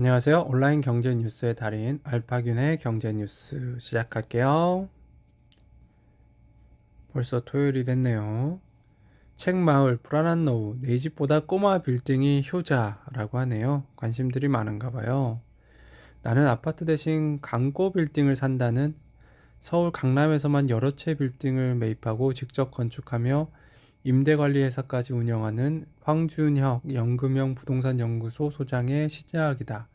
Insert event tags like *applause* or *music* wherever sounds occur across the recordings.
안녕하세요. 온라인 경제 뉴스의 달인 알파균의 경제 뉴스 시작할게요. 벌써 토요일이 됐네요. 책마을 불안한 노후 내 집보다 꼬마 빌딩이 효자라고 하네요. 관심들이 많은가 봐요. 나는 아파트 대신 강고 빌딩을 산다는 서울 강남에서만 여러 채 빌딩을 매입하고 직접 건축하며 임대관리회사까지 운영하는 황준혁 연금형 부동산 연구소 소장의 시작이다.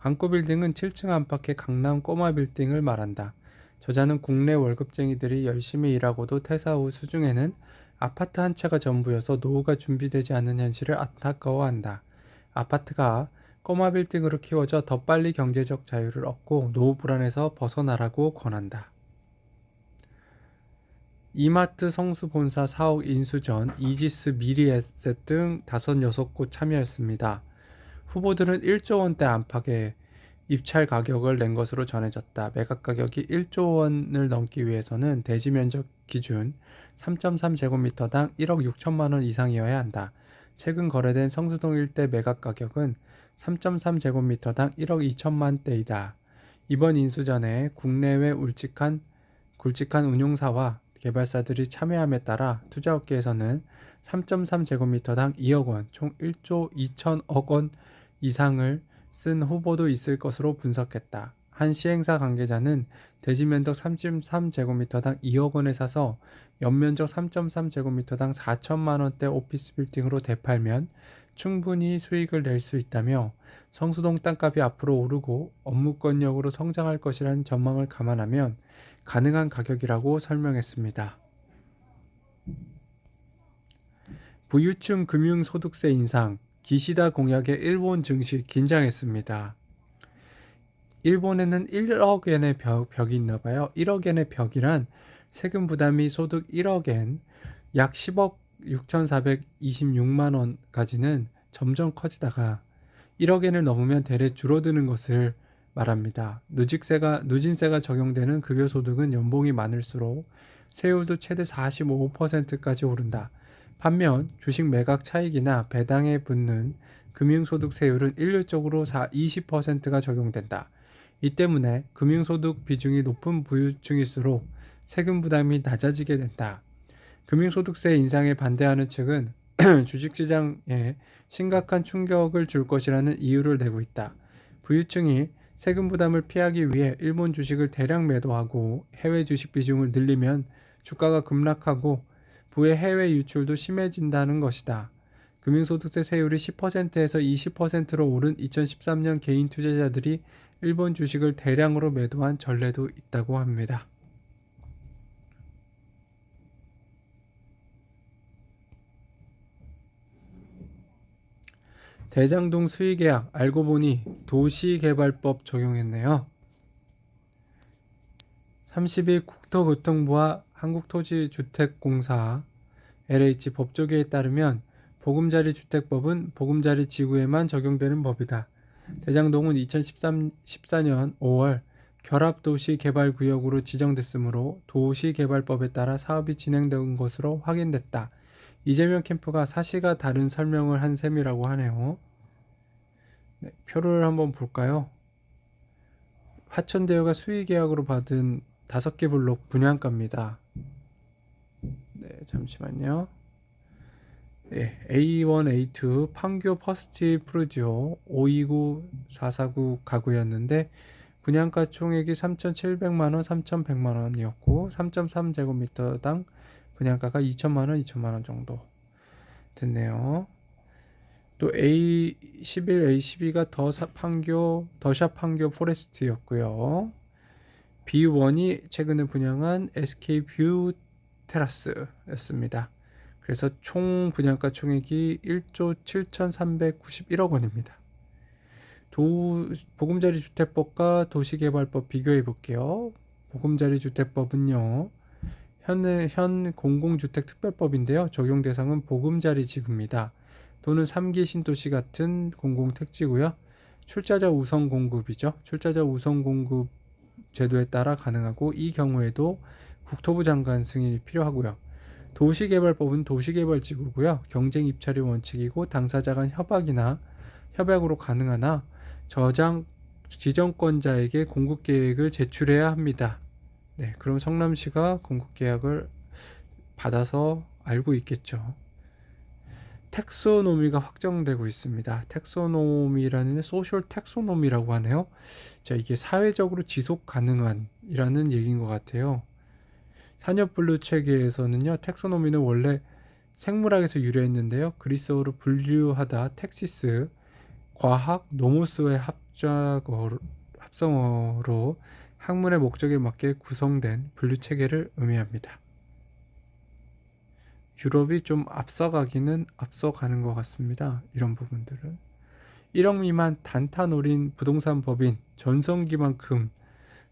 강고 빌딩은 7층 안팎의 강남 꼬마 빌딩을 말한다. 저자는 국내 월급쟁이들이 열심히 일하고도 퇴사 후 수중에는 아파트 한 채가 전부여서 노후가 준비되지 않은 현실을 안타까워한다. 아파트가 꼬마 빌딩으로 키워져 더 빨리 경제적 자유를 얻고 노후 불안에서 벗어나라고 권한다. 이마트 성수 본사 사옥 인수 전 이지스 미리에셋 등 다섯 여섯 곳 참여했습니다. 후보들은 1조 원대 안팎의 입찰 가격을 낸 것으로 전해졌다. 매각 가격이 1조 원을 넘기 위해서는 대지 면적 기준 3.3제곱미터당 1억 6천만 원 이상이어야 한다. 최근 거래된 성수동 일대 매각 가격은 3.3제곱미터당 1억 2천만 대이다. 이번 인수전에 국내외 울직한 굵직한 운용사와 개발사들이 참여함에 따라 투자업계에서는 3.3제곱미터당 2억 원, 총 1조 2천억 원 이상을 쓴 후보도 있을 것으로 분석했다. 한 시행사 관계자는 대지 면적 3.3제곱미터당 2억 원에 사서 연면적 3.3제곱미터당 4천만 원대 오피스 빌딩으로 되팔면 충분히 수익을 낼 수 있다며 성수동 땅값이 앞으로 오르고 업무권력으로 성장할 것이라는 전망을 감안하면 가능한 가격이라고 설명했습니다. 부유층 금융소득세 인상, 기시다 공약의 일본 증시 긴장했습니다. 일본에는 1억 엔의 벽, 벽이 있나 봐요. 1억 엔의 벽이란 세금 부담이 소득 1억 엔 약 10억 6,426만 원까지는 점점 커지다가 1억 엔을 넘으면 대래 줄어드는 것을 말합니다. 누직세가 누진세가 적용되는 급여 소득은 연봉이 많을수록 세율도 최대 45%까지 오른다. 반면 주식 매각 차익이나 배당에 붙는 금융소득 세율은 일률적으로 20%가 적용된다. 이 때문에 금융소득 비중이 높은 부유층일수록 세금 부담이 낮아지게 된다. 금융소득세 인상에 반대하는 측은 *clears throat* 주식시장에 심각한 충격을 줄 것이라는 이유를 내고 있다. 부유층이 세금 부담을 피하기 위해 일본 주식을 대량 매도하고 해외 주식 비중을 늘리면 주가가 급락하고 부의 해외 유출도 심해진다는 것이다. 금융소득세 세율이 10%에서 20%로 오른 2013년 개인 투자자들이 일본 주식을 대량으로 매도한 전례도 있다고 합니다. 대장동 수의계약 알고 보니 도시개발법 적용했네요. 30일 국토교통부와 한국토지주택공사 LH 법조계에 따르면 보금자리 주택법은 보금자리 지구에만 적용되는 법이다. 대장동은 2013, 14년 5월 결합도시개발구역으로 지정됐으므로 도시개발법에 따라 사업이 진행된 것으로 확인됐다. 이재명 캠프가 사실과 다른 설명을 한 셈이라고 하네요. 네, 표를 한번 볼까요? 화천대유가 수의계약으로 받은 다섯 개 블록 분양가입니다. 네, 잠시만요. 네, A1, A2 판교 퍼스트 프루지오 529 449 가구였는데 분양가 총액이 3,700만 원, 3,100만 원이었고 3.3제곱미터당 분양가가 2천만 원, 2천만 원 정도 됐네요. 또 A11, A12가 더 판교, 더샵 판교 포레스트였고요. B1이 최근에 분양한 SK 뷰 테라스였습니다. 그래서 총 분양가 총액이 1조 7,391억 원입니다. 도 보금자리 주택법과 도시개발법 비교해 볼게요. 보금자리 주택법은요. 현, 현 공공주택특별법인데요. 적용 대상은 보금자리 지구입니다. 또는 3기 신도시 같은 공공택지고요. 출자자 우선 공급이죠. 출자자 우선 공급 제도에 따라 가능하고 이 경우에도 국토부 장관 승인이 필요하고요. 도시개발법은 도시개발지구고요. 경쟁 입찰이 원칙이고 당사자 간 협약이나 협약으로 가능하나 저장 지정권자에게 공급 계획을 제출해야 합니다. 네, 그럼 성남시가 공급 계약을 받아서 알고 있겠죠. 텍소노미가 확정되고 있습니다. 텍소노미라는 소셜 텍소노미라고 하네요. 자, 이게 사회적으로 지속 가능한이라는 얘기인 것 같아요. 산업분류 체계에서는요, 텍소노미는 원래 생물학에서 유래했는데요. 그리스어로 분류하다 텍시스, 과학, 노모스의 합작어로, 합성어로 학문의 목적에 맞게 구성된 분류 체계를 의미합니다. 유럽이 좀 앞서가기는 앞서가는 것 같습니다. 이런 부분들은 1억 미만 단타 노린 부동산 법인 전성기만큼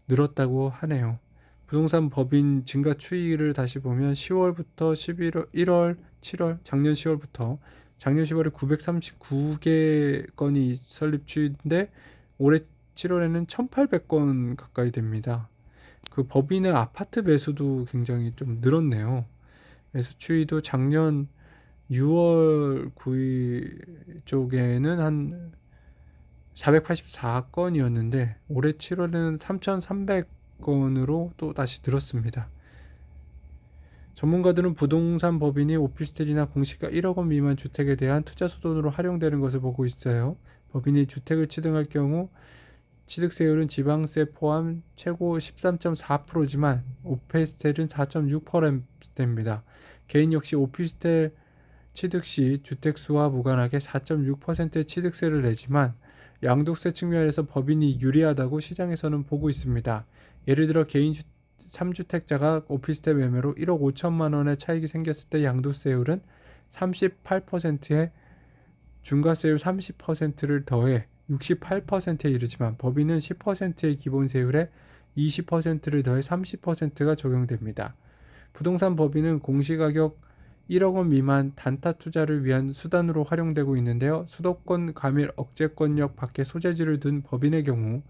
늘었다고 하네요. 부동산 법인 증가 추이를 다시 보면 10월부터 11월, 1월, 7월, 작년 10월부터 작년 10월에 939개 건이 설립 추이인데 올해 7월에는 1,800건 가까이 됩니다. 그 법인의 아파트 매수도 굉장히 좀 늘었네요. 매수 추이도 작년 6월 9일 쪽에는 한 484건이었는데 올해 7월에는 3,300건으로 또 다시 늘었습니다. 전문가들은 부동산 법인이 오피스텔이나 공시가 1억 원 미만 주택에 대한 투자 수돈으로 활용되는 것을 보고 있어요. 법인이 주택을 취득할 경우 취득세율은 지방세 포함 최고 13.4%지만 오피스텔은 4.6%입니다. 개인 역시 오피스텔 취득 시 주택수와 무관하게 4.6%의 취득세를 내지만 양도세 측면에서 법인이 유리하다고 시장에서는 보고 있습니다. 예를 들어 개인 3주택자가 오피스텔 매매로 1억 5천만 원의 차익이 생겼을 때 양도세율은 38%에 중과세율 30%를 더해 68%에 이르지만 법인은 10%의 기본 세율에 20%를 더해 30%가 적용됩니다. 부동산 법인은 공시가격 1억 원 미만 단타 투자를 위한 수단으로 활용되고 있는데요. 수도권 과밀 억제권역 밖에 소재지를 둔 법인의 경우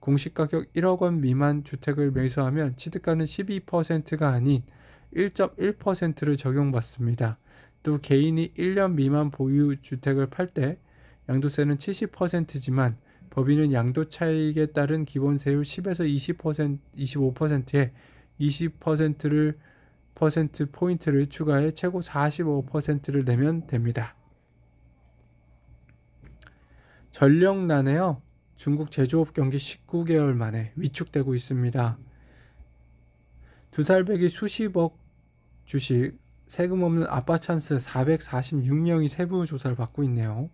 공시가격 1억 원 미만 주택을 매수하면 취득가는 12%가 아닌 1.1%를 적용받습니다. 또 개인이 1년 미만 보유 주택을 팔때 양도세는 70%지만 법인은 양도 차익에 따른 기본 세율 10에서 20% 25%에 20%를 퍼센트 포인트를 추가해 최고 45%를 내면 됩니다. 전력난에요. 중국 제조업 경기 19개월 만에 위축되고 있습니다. 두 살배기 수십억 주식 세금 없는 아빠 찬스 446명이 세부 조사를 받고 있네요.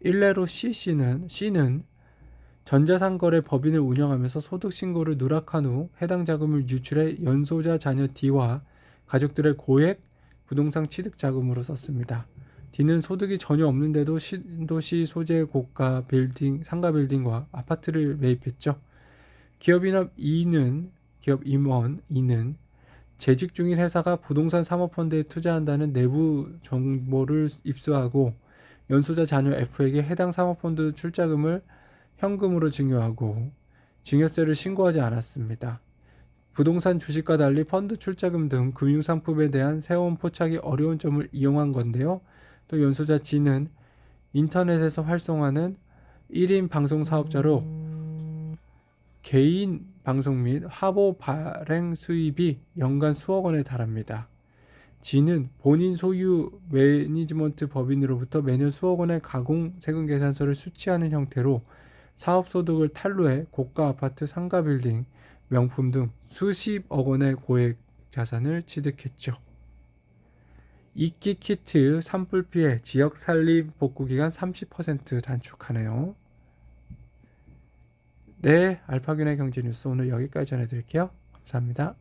일례로 C씨는 C는 전자상거래 법인을 운영하면서 소득 신고를 누락한 후 해당 자금을 유출해 연소자 자녀 D와 가족들의 고액 부동산 취득 자금으로 썼습니다. D는 소득이 전혀 없는데도 신도시 소재 고가 빌딩, 상가 빌딩과 아파트를 매입했죠. 기업인업 E는 기업 임원 E는 재직 중인 회사가 부동산 사모펀드에 투자한다는 내부 정보를 입수하고 연소자 자녀 F에게 해당 사모펀드 출자금을 현금으로 증여하고 증여세를 신고하지 않았습니다. 부동산 주식과 달리 펀드 출자금 등 금융상품에 대한 세원 포착이 어려운 점을 이용한 건데요. 또 연소자 G는 인터넷에서 활성하는 1인 방송 사업자로 개인 방송 및 화보 발행 수입이 연간 수억 원에 달합니다. G는 본인 소유 매니지먼트 법인으로부터 매년 수억 원의 가공 세금 계산서를 수취하는 형태로 사업 소득을 탈루해 고가 아파트, 상가 빌딩, 명품 등 수십억 원의 고액 자산을 취득했죠. 이끼 키트 산불 피해 지역 살림 복구 기간 30% 단축하네요. 네, 알파균의 경제 뉴스 오늘 여기까지 전해드릴게요. 감사합니다.